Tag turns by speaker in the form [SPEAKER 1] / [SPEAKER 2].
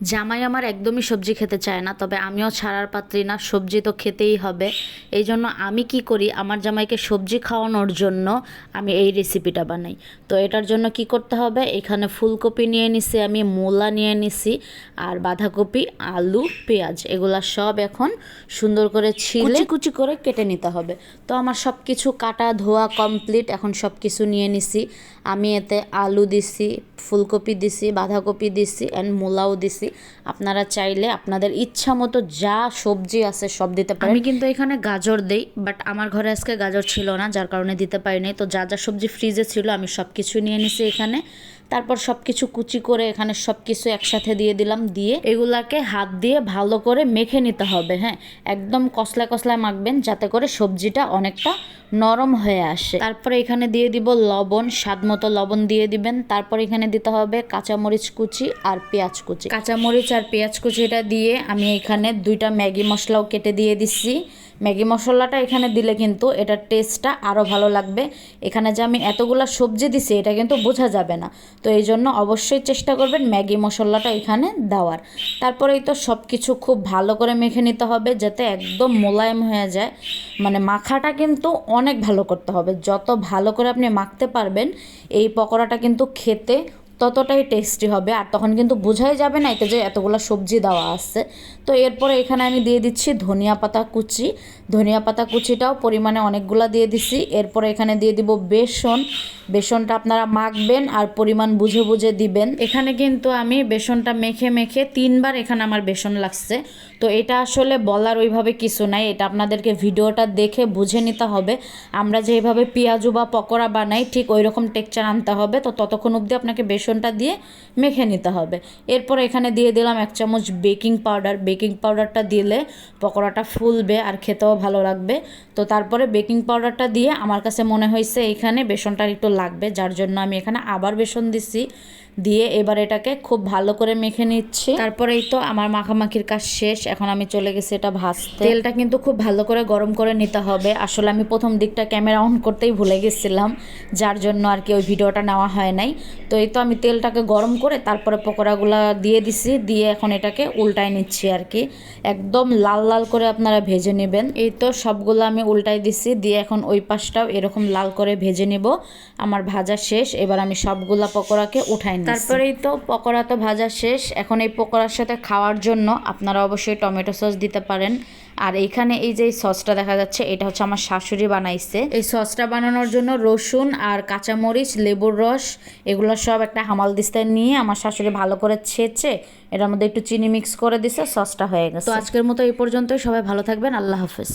[SPEAKER 1] জামাই আমার একদমই সবজি খেতে চায় না তবে আমিও ছাড়ার পাত্রী না সবজি তো খেতেই হবে। এই জন্য আমি কি করি আমার জামাইকে সবজি খাওয়ানোর জন্য আমি এই রেসিপিটা বানাই। তো এটার জন্য কি করতে হবে এখানে ফুলকপি নিয়ে নিছি আমি মূলা নিয়ে নিছি আর বাঁধাকপি আলু পেঁয়াজ এগুলা সব এখন সুন্দর করে ছিলে কুচি করে কেটে নিতে হবে। তো আমার সব কিছু কাটা ধোয়া কমপ্লিট এখন সব কিছু নিয়ে নিছি। আমি এতে আলু দিছি ফুলকপি দিছি বাঁধাকপি দিছি অ্যান্ড মূলাও দিছি। আপনারা চাইলে আপনাদের ইচ্ছা মতো যা সবজি আছে সব দিতে পারেন। আমি কিন্তু এখানে গাজর দেই বাট আমার ঘরে আজকে গাজর ছিল না, যার কারণে দিতে পারিনি। তো যা যা সবজি ফ্রিজে ছিল, আমি সব কিছু নিয়ে নিছি এখানে। তারপর সব কিছু কুচি করে এখানে সব কিছু একসাথে দিয়ে দিলাম, দিয়ে এগুলাকে হাত দিয়ে ভালো করে মেখে নিতে হবে হ্যাঁ? একদম কসলা কসলায় মাখবেন যাতে করে সবজিটা অনেকটা নরম হয়ে আসে। তারপরে এখানে দিয়ে দিব লবণ স্বাদ মতো লবণ দিয়ে দিবেন। তারপর এখানে দিতে হবে কাঁচামরিচ কুচি আর পেঁয়াজ কুচি। কাঁচামরিচ আর পেঁয়াজ কুচিটা দিয়ে আমি এখানে দুইটা ম্যাগি মশলাও কেটে দিয়ে দিচ্ছি। ম্যাগি মশলাটা এখানে দিলে কিন্তু এটার টেস্টটা আরও ভালো লাগবে। এখানে যে আমি এতগুলা সবজি দিছি, এটা কিন্তু বোঝা যাবে না। তো এই জন্য অবশ্যই চেষ্টা করবেন ম্যাগি মশলাটা এখানে দেওয়ার। তারপরেই তো সব কিছু খুব ভালো করে মেখে নিতে হবে যাতে একদম মোলায়েম হয়ে যায়। মানে মাখাটা কিন্তু অনেক ভালো করতে হবে। যত ভালো করে আপনি মাখতে পারবেন, এই পকোড়াটা কিন্তু খেতে ততটাই টেস্টি হবে। আর তখন কিন্তু বোঝাই যাবে না এতে যে এতগুলো সবজি দেওয়া আছে। তো এরপরে এখানে আমি দিয়ে দিচ্ছি ধনিয়া পাতা কুচি। ধনিয়া পাতা কুচিটাও পরিমাণে অনেকগুলো দিয়ে দিছি। এরপরে এখানে দিয়ে দিব বেসন। বেসনটা আপনারা মাখবেন আর পরিমাণ বুঝে বুঝে দিবেন। এখানে কিন্তু আমি বেসনটা মেখে মেখে তিনবার এখানে আমার বেসন লাগছে। তো এটা আসলে বলার ওইভাবে কিছু নাই। এটা আপনাদেরকে ভিডিওটা দেখে বুঝে নিতে হবে। আমরা যেভাবে পেঁয়াজু বা পকোড়া বানাই, ঠিক ওই রকম টেক্সচার আনতে হবে। তো ততক্ষণ অবধি আপনাকে বেসনটা দিয়ে মেখে নিতে হবে। এরপর এখানে দিয়ে দিলাম এক চামচ বেকিং পাউডার বেকিং পাউডারটা দিলে পকোড়াটা ফুলবে আর খেতেও ভালো লাগবে। তো তারপরে বেকিং পাউডারটা দিয়ে আমার কাছে মনে হয়েছে এখানে বেসনটা একটু লাগবে, যার জন্য আমি এখানে আবার বেসন দিছি। দিয়ে এবার এটাকে খুব ভালো করে মেখে নিচ্ছি। তারপরেই তো আমার মাখামাখির কাজ শেষ এখন আমি চলে গেছি এটা ভাজতে। তেলটা কিন্তু খুব ভালো করে গরম করে নিতে হবে। আসলে আমি প্রথম দিকটা ক্যামেরা অন করতেই ভুলে গেছিলাম যার জন্য আর কি ওই ভিডিওটা নেওয়া হয় নাই। তো এই তো আমি তেলটাকে গরম করে তারপরে পকোড়াগুলো দিয়ে দিছি দিয়ে এখন এটাকে উল্টায় নিচ্ছি আর কি। একদম লাল লাল করে আপনারা ভেজে নেবেন। এই তো সবগুলো আমি উল্টাই দিছি দিয়ে এখন ওই পাশটাও এরকম লাল করে ভেজে নেব। আমার ভাজা শেষ এবার আমি সবগুলা পকোড়াকে উঠাই তারপরেই তো পকোড়া তো ভাজা শেষ। এখন এই পকোড়ার সাথে খাওয়ার জন্য আপনারা অবশ্যই টমেটো সস দিতে পারেন। আর এইখানে এই যে সসটা দেখা যাচ্ছে এটা হচ্ছে আমার শাশুড়ি বানাইছে। এই সসটা বানানোর জন্য রসুন আর কাঁচামরিচ লেবুর রস এগুলো সব একটা হামাল দিস্তায় নিয়ে আমার শাশুড়ি ভালো করে ছেঁচে এটার মধ্যে একটু চিনি মিক্স করে দিছে সসটা হয়ে গেছে। তো আজকের মতো এই পর্যন্তই। সবাই ভালো থাকবেন। আল্লাহ হাফেজ।